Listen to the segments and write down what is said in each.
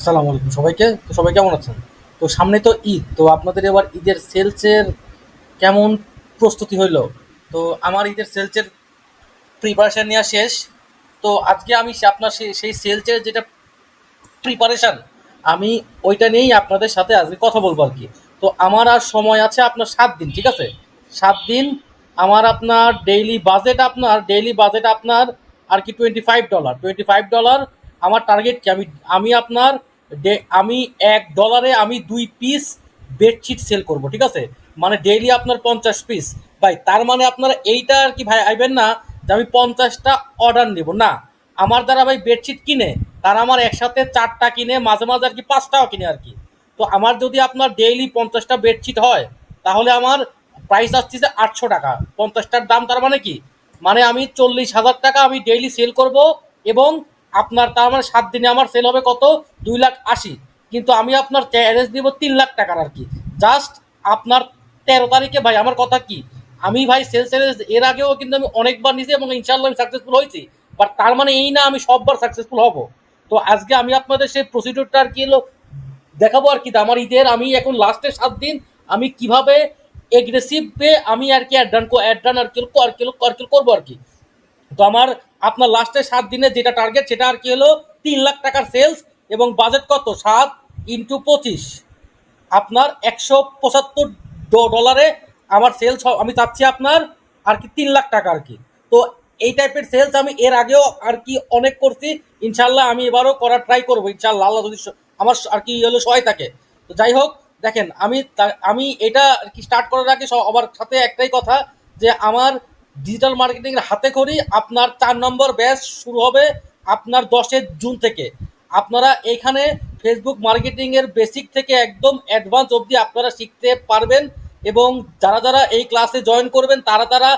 আসসালামু আলাইকুম। সবাইকে? তো সবাই কেমন আছেন? তো সামনে তো ঈদ, তো আপনাদের এবার ঈদের সেলসের কেমন প্রস্তুতি হইল? তো আমার ঈদের সেলসের প্রিপারেশান নেওয়া শেষ। তো আজকে আমি আপনার সেই সেলসের যেটা প্রিপারেশান আমি ওইটা নিয়েই আপনাদের সাথে আজকে কথা বলব আর কি। তো আমার আর সময় আছে আপনার সাত দিন, ঠিক আছে? সাত দিন আমার আপনার ডেইলি বাজেট আপনার ডেইলি বাজেট আপনার আর কি twenty five dollar twenty five dollar আমার টার্গেট কি? আমি আমি আপনার আমি এক ডলারে আমি দুই পিস বেডশিট সেল করব, ঠিক আছে? মানে ডেইলি আপনার পঞ্চাশ পিস ভাই, তার মানে আপনার এইটা আর কি ভাই আইবেন না যে আমি পঞ্চাশটা অর্ডার নেব। না, আমার দ্বারা ভাই বেডশিট কিনে, তারা আমার একসাথে চারটা কিনে, মাঝে মাঝে আর কি পাঁচটাও কিনে আর কি। তো আমার যদি আপনার ডেইলি পঞ্চাশটা বেডশিট হয়, তাহলে আমার প্রাইস আসছে যে আটশো টাকা। পঞ্চাশটার দাম তার মানে কি? মানে আমি চল্লিশ হাজার টাকা আমি ডেইলি সেল করব এবং আপনার তার মানে সাত দিনে আমার সেল হবে কত? দুই লাখ আশি। কিন্তু আমি আপনার চ্যালেঞ্জ দিব তিন লাখ টাকার আর কি। জাস্ট আপনার তেরো তারিখে ভাই, আমার কথা কি? আমি ভাই সেল চ্যালেঞ্জ এর আগেও কিন্তু আমি অনেকবার নিয়েছি এবং ইনশাল্লাহ আমি সাকসেসফুল হয়েছি। বাট তার মানে এই না আমি সববার সাকসেসফুল হব। তো আজকে আমি আপনাদের সেই প্রসিডিউরটা আর কি হলো, দেখাবো আর কি। আমার ঈদের আমি এখন লাস্টের সাত দিন, আমি কীভাবে এগ্রেসিভ পে আমি আর কি অ্যাডান অ্যাডান আর কি আর কি আর কি করব আর কি। তো আমার আপনার লাস্টে সাত দিনে যেটা টার্গেট সেটা আর কি হলো তিন লাখ টাকার সেলস এবং বাজেট কত? সাত ইন্টু পঁচিশ। আপনার একশো পঁচাত্তর ডলারে আমার সেলস আমি চাচ্ছি আপনার আর কি তিন লাখ টাকা আর কি। তো এই টাইপের সেলস আমি এর আগেও আর কি অনেক করছি। ইনশাল্লাহ আমি এবারও করার ট্রাই করব ইনশাল্লাহ আল্লাহ যদি আমার আর কি হলো সহায় থাকে। তো যাই হোক, দেখেন, আমি আমি এটা আর কি স্টার্ট করার আগে সবার সাথে একটাই কথা যে আমার ডিজিটাল মার্কেটিংয়ের হাতে করি আপনার চার নম্বর ব্যাচ শুরু হবে আপনার দশের জুন থেকে। আপনারা এখানে ফেসবুক মার্কেটিংয়ের বেসিক থেকে একদম অ্যাডভান্স অবধি আপনারা শিখতে পারবেন এবং যারা যারা এই ক্লাসে জয়েন করবেন, তারা তারা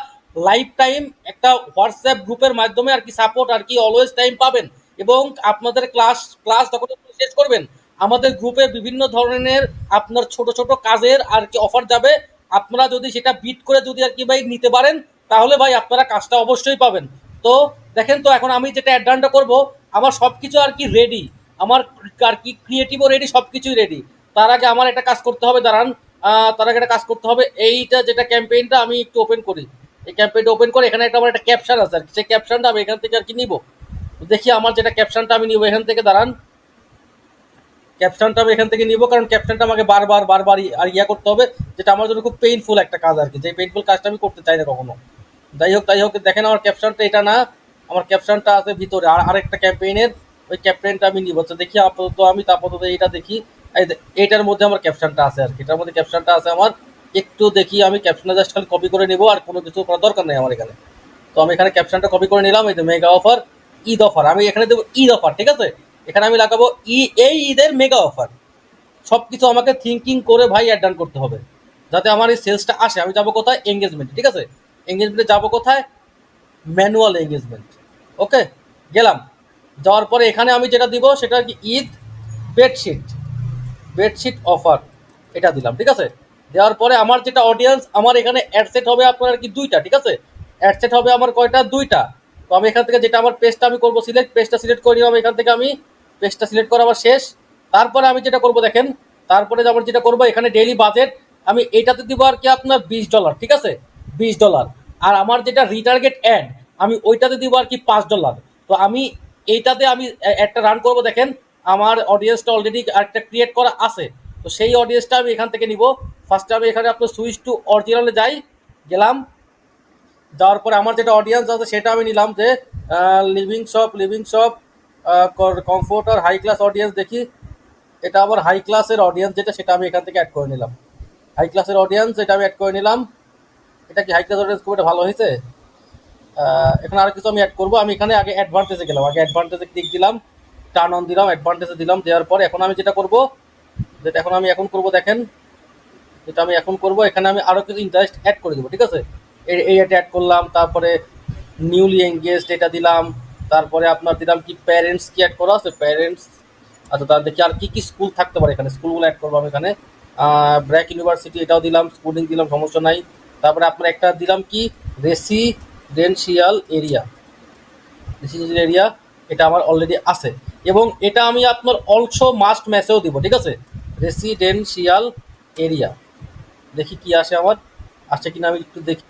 লাইফ টাইম একটা হোয়াটসঅ্যাপ গ্রুপের মাধ্যমে আর কি সাপোর্ট আর কি অলওয়েজ টাইম পাবেন এবং আপনাদের ক্লাস ক্লাস যখন শেষ করবেন, আমাদের গ্রুপে বিভিন্ন ধরনের আপনার ছোট ছোট কাজের আর কি অফার যাবে। আপনারা যদি সেটা বিট করে যদি আর কি ভাই নিতে পারেন তাহলে ভাই আপনারা কাজটা অবশ্যই পাবেন। তো দেখেন তো, এখন আমি যেটা অ্যাডভান্সটা করব, আমার সব কিছু আর কি রেডি আমার আর কি ক্রিয়েটিভও রেডি সব কিছুই রেডি তার আগে আমার একটা কাজ করতে হবে, দাঁড়ান। তার আগে একটা কাজ করতে হবে। এইটা যেটা ক্যাম্পেইনটা আমি একটু ওপেন করি। এই ক্যাম্পেইনটা ওপেন করে এখানে একটা আমার একটা ক্যাপশন আছে আর সেই ক্যাপশনটা আমি এখান থেকে আর কি নিব। দেখি আমার যেটা ক্যাপশনটা আমি নিব এখান থেকে, দাঁড়ান। ক্যাপশনটা আমি এখান থেকে নিব, কারণ ক্যাপশনটা আমাকে বারবার বারবার আর ইয়া করতে হবে, যেটা আমার জন্য খুব পেইনফুল একটা কাজ আর কি। যে পেইনফুল কাজটা আমি করতে চাই না কখনো। যাই হোক তাই হোক, দেখেন আমার ক্যাপশনটা এটা না, আমার ক্যাপশনটা আছে ভিতরে। আর আরেকটা ক্যাম্পেইনের ওই ক্যাম্পেইনটা আমি নিব। তো দেখি আপাতত আমি আপাতত এইটা দেখি। এইটার মধ্যে আমার ক্যাপশনটা আছে আর কি। এটার মধ্যে ক্যাপশনটা আছে আমার, একটু দেখি আমি ক্যাপশনটা জাস্ট খালি কপি করে নিব, আর কোনো কিছু করার দরকার নেই আমার এখানে। তো আমি এখানে ক্যাপশনটা কপি করে নিলাম, এই যে মেগা অফার ঈদ অফার আমি এখানে দেবো ঈদ অফার ঠিক আছে? এখানে আমি লাগাবো ই, এই ঈদের মেগা অফার সব কিছু আমাকে থিঙ্কিং করে ভাই অ্যাড করতে হবে। যাতে আমার এই সেলসটা আসে। আমি যাব কোথায়? এঙ্গেজমেন্ট ঠিক আছে? এঙ্গেজমেন্টে যাব কোথায়? ম্যানুয়াল এঙ্গেজমেন্ট ওকে গেলাম। যাওয়ার পরে এখানে আমি যেটা দিব, সেটা কি? ঈদ বেডশিট বেডশিট অফার এটা দিলাম, ঠিক আছে? দেওয়ার পরে আমার যেটা অডিয়েন্স আমার এখানে অ্যাডসেট হবে আপনার কি দুইটা, ঠিক আছে? অ্যাডসেট হবে আমার কয়টা? দুইটা। তো আমি এখান থেকে যেটা আমার পেজটা আমি করব সিলেক্ট পেজটা সিলেক্ট করে নিলাম, এখান থেকে আমি পেজটা সিলেক্ট করা আমার শেষ। তারপরে আমি যেটা করব দেখেন, তারপরে আমার যেটা করব, এখানে ডেইলি বাজেট আমি এইটাতে দিব আর কি আপনার বিশ ডলার ঠিক আছে? বিশ ডলার আর আমার যেটা রিটার্গেট অ্যাড আমি ওইটাতে দিব আর কি পাঁচ ডলার তো আমি এইটাতে আমি একটা রান করব দেখেন, আমার অডিয়েন্সটা অলরেডি একটা ক্রিয়েট করা আছে। তো সেই অডিয়েন্সটা আমি এখান থেকে নিব। ফার্স্টে আমি এখানে আপনার সুইচ টু অরিজিনালে যাই, গেলাম। যাওয়ার পরে আমার যেটা অডিয়েন্স আছে সেটা আমি নিলাম যে living shop living shop comfort আর হাই ক্লাস অডিয়েন্স দেখি। এটা আমার হাই ক্লাসের অডিয়েন্স যেটা, সেটা আমি এখান থেকে অ্যাড করে নিলাম। হাই ক্লাসের অডিয়েন্স এটা আমি অ্যাড করে নিলাম। এটা কি হাই ক্লাস খুব একটা ভালো হয়েছে? এখানে আর কিছু আমি অ্যাড করব। আমি এখানে আগে অ্যাডভান্টেজে গেলাম। আগে অ্যাডভান্টেজে ক্লিক দিলাম টার্ন অন দিলাম অ্যাডভান্টেজে দিলাম, দেওয়ার পরে এখন আমি যেটা করব, যেটা এখন আমি এখন করব দেখেন, যেটা আমি এখন করব, এখানে আমি আরও কিছু ইন্টারেস্ট অ্যাড করে দেবো, ঠিক আছে? এই এই এটা অ্যাড করলাম, তারপরে নিউলি এঙ্গেজড এটা দিলাম, তারপরে আপনার দিলাম কি প্যারেন্টস কি অ্যাড করা আছে? প্যারেন্টস আচ্ছা তার দেখি আর কী কী স্কুল থাকতে পারে এখানে। স্কুলগুলো অ্যাড করব আমি এখানে। ব্র্যাক ইউনিভার্সিটি এটাও দিলাম স্কুলিং দিলাম, সমস্যা নাই। তারপরে আপনার একটা দিলাম কি? Residential area. রেসিডেন্সিয়াল এরিয়া, এটা আমার অলরেডি আছে। এবং এটা আমি আপনার অলসো মাস্ট ম্যাসেও দিব, ঠিক আছে? Residential area. দেখি কি আসে আমার। আসছে কিনা আমি একটু দেখি।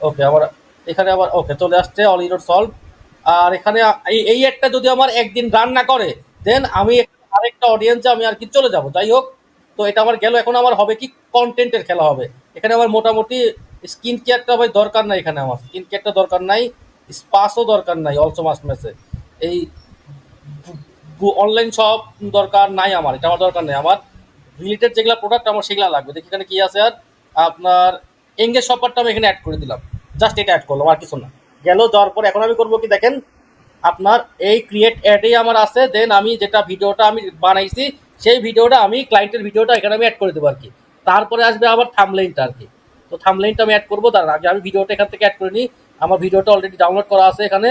ওকে আবার এখানে আবার ওকে চলে আসছে অল ইউর সলভ আর এখানে এই একটা যদি আমার একদিন রান না করে দেন আমি আরেকটা অডিয়েন্সে আমি আর কি চলে যাব। যাই হোক তো এটা আমার গেল, এখন আমার হবে কি? কন্টেন্টের খেলা হবে। এখানে আমার মোটামুটি স্কিন কেয়ারটা ভাই দরকার নাই এখানে আমার। স্কিন কেয়ারটা দরকার নাই স্পাসও দরকার নাই অলসো মাস ম্যাসে এই অনলাইন শপ দরকার নাই আমার, এটা আমার দরকার নেই। আমার রিলেটেড যেগুলো প্রোডাক্ট আমার সেগুলো লাগবে। দেখি এখানে কি আছে আর, আপনার এঙ্গেজ শপারটা আমি এখানে অ্যাড করে দিলাম। জাস্ট এটা অ্যাড করলাম, আর কিছু না। গেল, যাওয়ার পর এখন আমি করব কি দেখেন? আপনার এই ক্রিয়েট অ্যাডেই আমার আছে দেন আমি যেটা ভিডিওটা আমি বানাইছি সেই ভিডিওটা আমি ক্লায়েন্টের ভিডিওটা এখানে আমি অ্যাড করে দেবো আর কি। তারপরে আসবে আবার থামলাইনটা আর কি। তো থামলাইনটা আমি অ্যাড করব, তার আগে আমি ভিডিওটা এখান থেকে অ্যাড করে নিই। আমার ভিডিওটা অলরেডি ডাউনলোড করা আছে এখানে।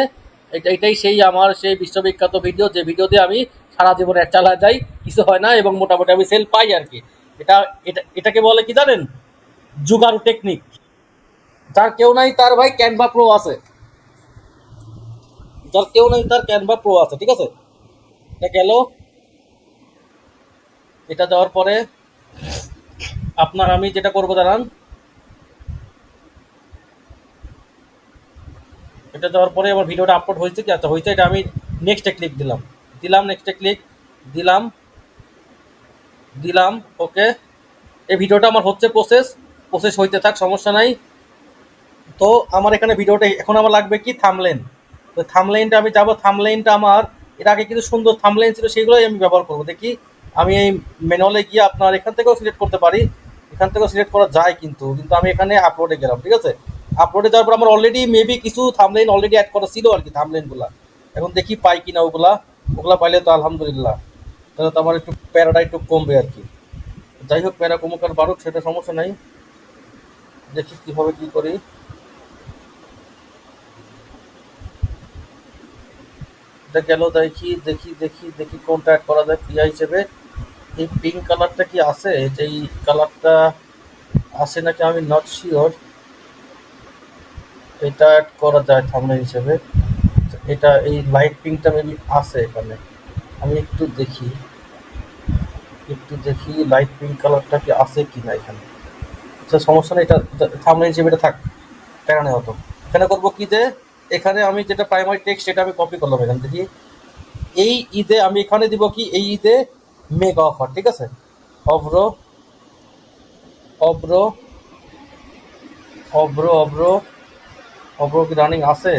এটা, এটাই সেই আমার, সেই বিশ্ববিখ্যাত ভিডিও যে ভিডিও দিয়ে আমি সারা জীবন অ্যাড চালা যাই, কিছু হয় না এবং মোটামুটি আমি সেল পাই আর কি। এটা এটা, এটাকে বলে কি জানেন? জুগারু টেকনিক যার কেউ নাই তার ভাই ক্যানভা প্রো আছে। যার কেউ নাই তার ক্যানভা প্রো আছে, ঠিক আছে? এটা গেল। এটা দেওয়ার পরে আপনার আমি যেটা করব, দাঁড়ান। এটা দেওয়ার পরে আমার ভিডিওটা আপলোড হয়েছে কি? আচ্ছা হয়েছে, এটা আমি নেক্সটে ক্লিক দিলাম। দিলাম নেক্সটে ক্লিক দিলাম দিলাম ওকে এই ভিডিওটা আমার হচ্ছে প্রসেস প্রসেস হইতে থাক, সমস্যা নাই। তো আমার এখানে ভিডিওটা এখন আমার লাগবে কি? থামলেন তো থামলেনটা আমি যাব থামলেনটা আমার, এর আগে কিন্তু সুন্দর থামলেন ছিল সেগুলোই আমি ব্যবহার করব। দেখি আমি এই ম্যানুয়ালে গিয়ে আপনার এখান থেকেও সিলেক্ট করতে পারি। এখান থেকেও সিলেক্ট করা যায় কিন্তু কিন্তু আমি এখানে আপলোডে গেলাম, ঠিক আছে? আপলোডে যাওয়ার পর আমার অলরেডি মেবি কিছু থামলেন অলরেডি অ্যাড করা ছিল আর কি থামলেনগুলা এখন দেখি পাই কিনা ওগুলা। ওগুলা পাইলে তো আলহামদুলিল্লাহ। তাহলে তো আমার একটু প্যারাটা একটু কমবে আর কি। যাই হোক, প্যারা কমুক আর বাড়ুক, সেটা সমস্যা নাই। দেখি কীভাবে কী করি। এটা গেল, দেখি দেখি দেখি দেখি কোনটা অ্যাড করা যায় ক্রিয়া হিসেবে। এই পিঙ্ক কালারটা কি আছে? এই কালারটা আছে নাকি আমি নট শিওর এটা অ্যাড করা যায় থামনে হিসেবে। এটা, এই লাইট পিঙ্কটা মেবি আছে এখানে। আমি একটু দেখি। একটু দেখি লাইট পিঙ্ক কালারটা কি আছে কি না এখানে। আচ্ছা সমস্যা নেই, এটা থামনে হিসেবে এটা থাক। নেই হতো এখানে করব কি যে এখানে আমি যেটা প্রাইমারি টেক্সট সেটা আমি কপি করলাম এখান থেকে। এই ঈদে আমি এখানে দিব কি? এই ঈদে মেগা অফার ঠিক আছে? অব্র অব্র অব্র অব্র অব্র কি রানিং আছে?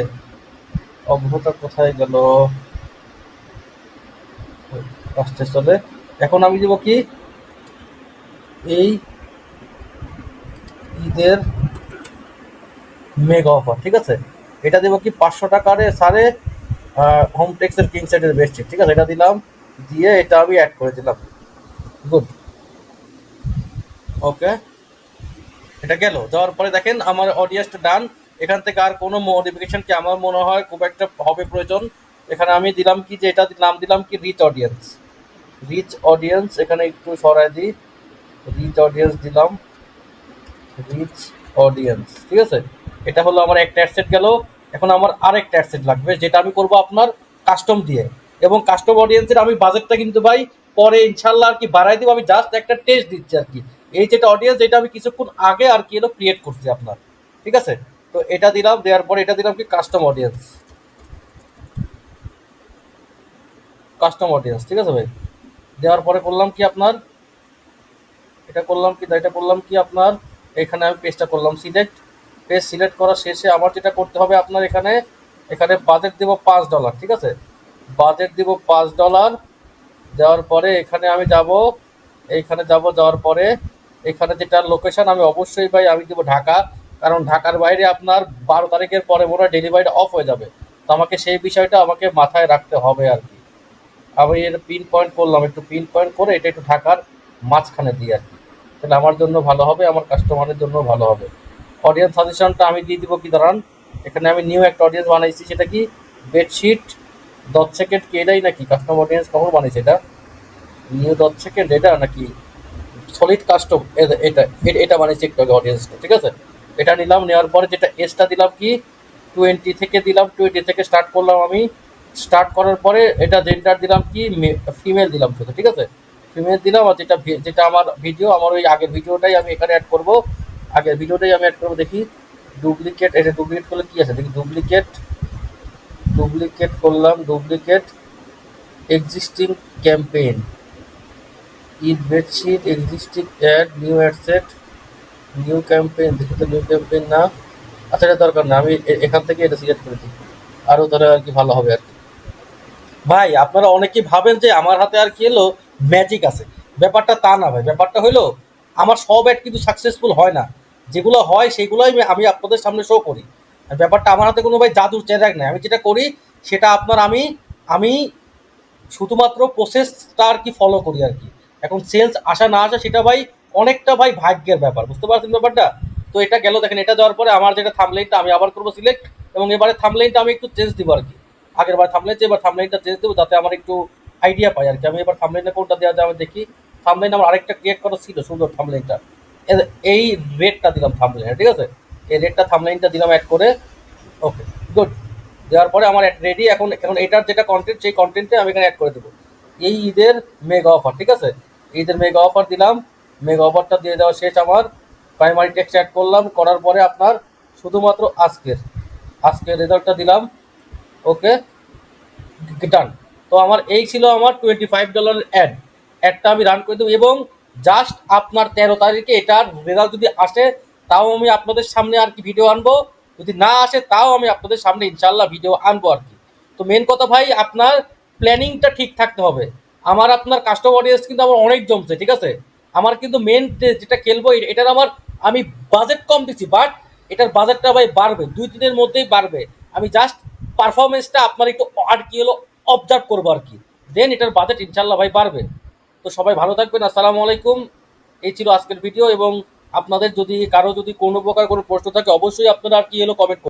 অভ্রটা কোথায় গেল? আসতে চলে। এখন আমি দিব কি? এই ঈদের মেগা অফার ঠিক আছে? এটা দেবো কি পাঁচশো টাকারে সারে হোম টেক্সের কিং সেটের বেস্ট ঠিক আছে? এটা দিলাম, দিয়ে এটা আমি অ্যাড করে দিলাম। গুড ওকে এটা গেল। যাওয়ার পরে দেখেন, আমার অডিয়েন্সটা ডান এখান থেকে আর কোনো মডিফিকেশন কি আমার মনে হয় খুব একটা হবে প্রয়োজন? এখানে আমি দিলাম কি যে এটা নাম দিলাম কি রিচ অডিয়েন্স রিচ অডিয়েন্স এখানে একটু সরাই দিই। রিচ অডিয়েন্স দিলাম। রিচ অডিয়েন্স ঠিক আছে? এটা হলো আমার একটা অ্যাডসেট গেল, এখন আমার আরেকটা অ্যাডসেট লাগবে, যেটা আমি করব আপনার কাস্টম দিয়ে। এবং কাস্টম অডিয়েন্সের আমি বাজেটটা কিন্তু ভাই পরে ইনশাল্লাহ আর কি বাড়াই দিব, আমি জাস্ট একটা টেস্ট দিচ্ছি আর কি। এই যেটা অডিয়েন্স যেটা আমি কিছুক্ষণ আগে আর কি এলো ক্রিয়েট করছি আপনার, ঠিক আছে? তো এটা দিলাম, দেওয়ার পরে এটা দিলাম কি কাস্টম অডিয়েন্স কাস্টম অডিয়েন্স ঠিক আছে ভাই? দেওয়ার পরে করলাম কি আপনার, এটা করলাম কি, এটা করলাম কি আপনার, এখানে আমি পেজটা করলাম সিলেক্ট পেজ সিলেক্ট করা শেষে আমার যেটা করতে হবে আপনার এখানে এখানে বাজেট দেবো পাঁচ ডলার ঠিক আছে? বাজেট দিব পাঁচ ডলার দেওয়ার পরে এখানে আমি যাব, এইখানে যাব, যাওয়ার পরে এখানে যেটা লোকেশান আমি অবশ্যই ভাই আমি দেবো ঢাকা, কারণ ঢাকার বাইরে আপনার বারো তারিখের পরে মনে হয় ডেলিভারিটা অফ হয়ে যাবে। তো আমাকে সেই বিষয়টা আমাকে মাথায় রাখতে হবে আর কি। আমি এর পিন পয়েন্ট করলাম, একটু পিন পয়েন্ট করে এটা একটু ঢাকার মাঝখানে দিই আর কি। তাহলে আমার জন্য ভালো হবে, আমার কাস্টমারের জন্য ভালো হবে। অডিয়েন্স সাজেশনটা আমি দিয়ে দিব, কি দাঁড়ান? এখানে আমি নিউ একটা অডিয়েন্স বানাইছি, সেটা কি? বেডশিট দশ সেকেন্ড কি এটাই নাকি? কাস্টমার অডিয়েন্স কখন বানিয়েছে এটা? নিউ দশ সেকেন্ড এটা নাকি? সলিড কাস্টম এটা এটা বানিয়েছে একটু আগে অডিয়েন্সটা ঠিক আছে? এটা নিলাম, নেওয়ার পরে যেটা এসটা দিলাম কি? টোয়েন্টি থেকে দিলাম টোয়েন্টি থেকে স্টার্ট করলাম আমি। স্টার্ট করার পরে এটা জেন্ডার দিলাম কি? ফিমেল দিলাম শুধু, ঠিক আছে? ফিমেল দিলাম আর যেটা যেটা আমার ভিডিও আমার ওই আগের ভিডিওটাই আমি এখানে অ্যাড করব। আগের ভিডিওটাই আমি অ্যাড করব, দেখি ডুপ্লিকেট এটা ডুপ্লিকেট করলে কি আছে? দেখি ডুপ্লিকেট ডুপ্লিকেট করলাম duplicate existing campaign Eid bedsheet existing ad new ad set new campaign দেখি তো নিউ ক্যাম্পেইন না। আচ্ছা এটা দরকার না, আমি এখান থেকে এটা সিলেক্ট করে দিই। আরও ধরে আর কি ভালো হবে আর কি। ভাই, আপনারা অনেকেই ভাবেন যে আমার হাতে আর কি এলো? ম্যাজিক আছে। ব্যাপারটা তা না ভাই, ব্যাপারটা হলো আমার সব অ্যাড কিন্তু সাকসেসফুল হয় না। যেগুলো হয় সেগুলোই আমি- আপনাদের সামনে শো করি। ব্যাপারটা আমার হাতে কোনো ভাই জাদুর চেরাক নেই। আমি যেটা করি, সেটা আপনার আমি আমি শুধুমাত্র প্রসেসটা আর কি ফলো করি আর কি। এখন সেলস আসা না আসা সেটা ভাই অনেকটা ভাই ভাগ্যের ব্যাপার। বুঝতে পারছেন ব্যাপারটা? তো এটা গেল, দেখেন এটা যাওয়ার পরে আমার যেটা থামলাইনটা আমি আবার করব সিলেক্ট এবং এবারে থামলাইনটা আমি একটু চেঞ্জ দিব আর কি। আগের বার থামলাইন এবার থামলাইনটা চেঞ্জ দেবো যাতে আমার একটু আইডিয়া পাই আর কি। আমি এবার থামলাইনটা কোনটা দেওয়া যায় আমি দেখি। থামলাইন আমার আরেকটা ক্রিয়েট করা ছিল, সুন্দর থামলাইনটা এই রেটটা দিলাম থামলাইন ঠিক আছে? এই রেটটা থামলাইনটা দিলাম অ্যাড করে ওকে গুড দেওয়ার পরে আমার রেডি এখন এখন এটার যেটা কন্টেন্ট সেই কন্টেন্টে আমি এখানে অ্যাড করে দেবো। এই ঈদের মেগা অফার ঠিক আছে? ঈদের মেগা অফার দিলাম মেগা অফারটা দিয়ে দেওয়া শেষ আমার। প্রাইমারি টেক্সট অ্যাড করলাম, করার পরে আপনার শুধুমাত্র আজকের আজকের রেজাল্টটা দিলাম ওকে ডান তো আমার এই ছিল আমার টোয়েন্টি ফাইভ ডলারের অ্যাড অ্যাডটা আমি রান করে দেবো এবং জাস্ট আপনার তেরো তারিখে এটার রেজাল্ট যদি আসে, তাও আমি আপনাদের সামনে আর কি ভিডিও আনব। যদি না আসে, তাও আমি আপনাদের সামনে ইনশাল্লাহ ভিডিও আনব আর কি। তো মেন কথা ভাই, আপনার প্ল্যানিংটা ঠিক থাকতে হবে। আমার আপনার কাস্টমার অডিয়েন্স কিন্তু আমার অনেক জমছে, ঠিক আছে? আমার কিন্তু মেন যেটা খেলব এটার আমার আমি বাজেট কম দিচ্ছি বাট এটার বাজেটটা ভাই বাড়বে, দুই দিনের মধ্যেই বাড়বে। আমি জাস্ট পারফরমেন্সটা আপনার একটু আর কি হলো অবজার্ভ করব আর কি। দেন এটার বাজেট ইনশাল্লাহ ভাই বাড়বে। তো সবাই ভালো থাকবেন, আসসালামু আলাইকুম। এই ছিল আজকের ভিডিও এবং আপনাদের যদি কারও যদি কোনো প্রকার কোনো প্রশ্ন থাকে, অবশ্যই আপনারা আর কি এলো কমেন্ট